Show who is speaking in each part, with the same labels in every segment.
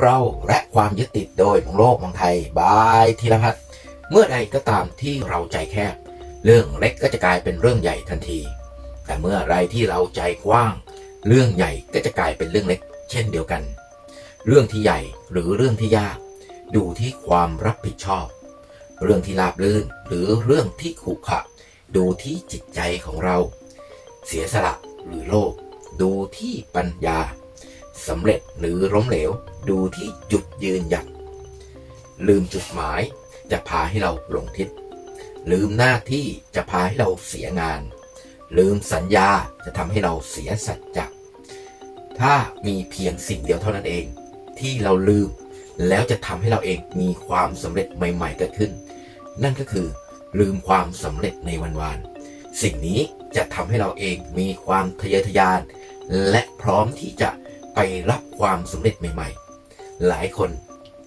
Speaker 1: เราและความยึดติดโดยมองโลกมองไทยบายธีรพัฒน์เมื่อใดก็ตามที่เราใจแคบ เรื่องเล็กก็จะกลายเป็นเรื่องใหญ่ทันที แต่เมื่อไรที่เราใจกว้าง เรื่องใหญ่ก็จะกลายเป็นเรื่องเล็ก เช่นเดียวกัน เรื่องที่ใหญ่หรือเรื่องที่ยาก ดูที่ความรับผิดชอบ เรื่องที่ราบรื่นหรือเรื่องที่ขรุขระดูที่จิตใจของเรา เสียสละหรือโลภดูที่ปัญญา สำเร็จหรือล้มเหลว ดูที่จุดยืนหยัด ลืมจุดหมายจะพาให้เราหลงทิศ ลืมหน้าที่จะพาให้เราเสียงาน ลืมสัญญาจะทำให้เราเสียสัจจะถ้ามีเพียงสิ่งเดียวเท่านั้นเอง ที่เราลืมแล้วจะทำให้เราเองมีความสำเร็จใหม่ ๆ เกิดขึ้น นั่นก็คือ ลืมความสำเร็จในวันวานสิ่งนี้จะทำให้เราเองมีความทะเยอทะยาน และพร้อมที่จะ ไปรับความสำเร็จใหม่ ๆ หลายคน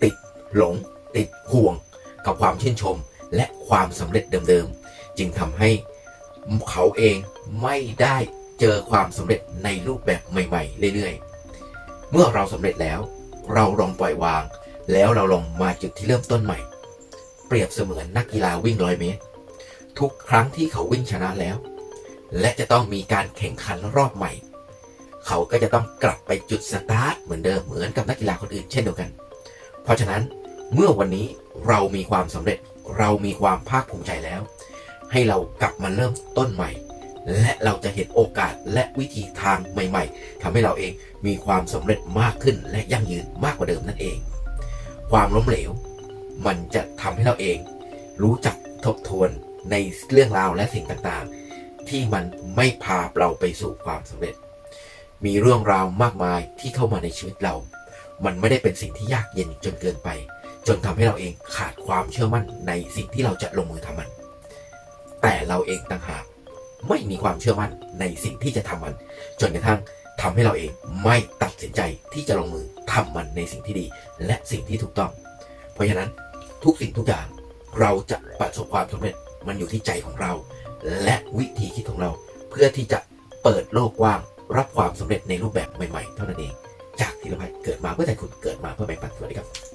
Speaker 1: ติดหลง ติดห่วง กับความชื่นชมและความสำเร็จเดิมๆ จึงทำให้เขาเองไม่ได้เจอความสำเร็จในรูปแบบใหม่ ๆ เรื่อยๆ เมื่อเราสำเร็จแล้ว เราลองปล่อยวาง แล้วเราลองมาจุดที่เริ่มต้นใหม่ เปรียบเสมือนนักกีฬาวิ่งร้อยเมตร ทุกครั้งที่เขาวิ่งชนะแล้ว และจะต้องมีการแข่งขันรอบใหม่ เขาก็จะต้องกลับไปจุดสตาร์ทเหมือนเดิมเหมือนกับนักกีฬาคนอื่นเช่นเดียวกัน เพราะฉะนั้นเมื่อวันนี้เรามีความสำเร็จเรามีความภาคภูมิใจแล้ว ให้เรากลับมาเริ่มต้นใหม่ และเราจะเห็นโอกาสและวิธีทางใหม่ ๆทำให้เราเองมีความสำเร็จมากขึ้นและยั่งยืนมากกว่าเดิมนั่นเอง ความล้มเหลว มันจะทำให้เราเอง รู้จักทบทวนในเรื่องราวและสิ่งต่างๆ ที่มันไม่พาเราไปสู่ความสำเร็จ มีเรื่องราวมากมายที่เข้ามาในชีวิตเรา มันไม่ได้เป็นสิ่งที่ยากเย็นจนเกินไป จนทำให้เราเองขาดความเชื่อมั่นในสิ่งที่เราจะลงมือทำมัน แต่เราเองต่างหากไม่มีความเชื่อมั่นในสิ่งที่จะทำมัน จนกระทั่งทำให้เราเองไม่ตัดสินใจที่จะลงมือทำมันในสิ่งที่ดี และสิ่งที่ถูกต้อง เพราะฉะนั้นทุกสิ่งทุกอย่างเราจะประสบความสำเร็จมันอยู่ที่ใจของเรา และวิธีคิดของเรา เพื่อที่จะเปิดโลกกว้าง รับความสำเร็จในรูปแบบใหม่ๆ เท่านั้นเอง จากธีรพัฒน์เกิดมาเพื่อแต่คุณเกิดมาเพื่อแบ่งปันสวัสดีครับ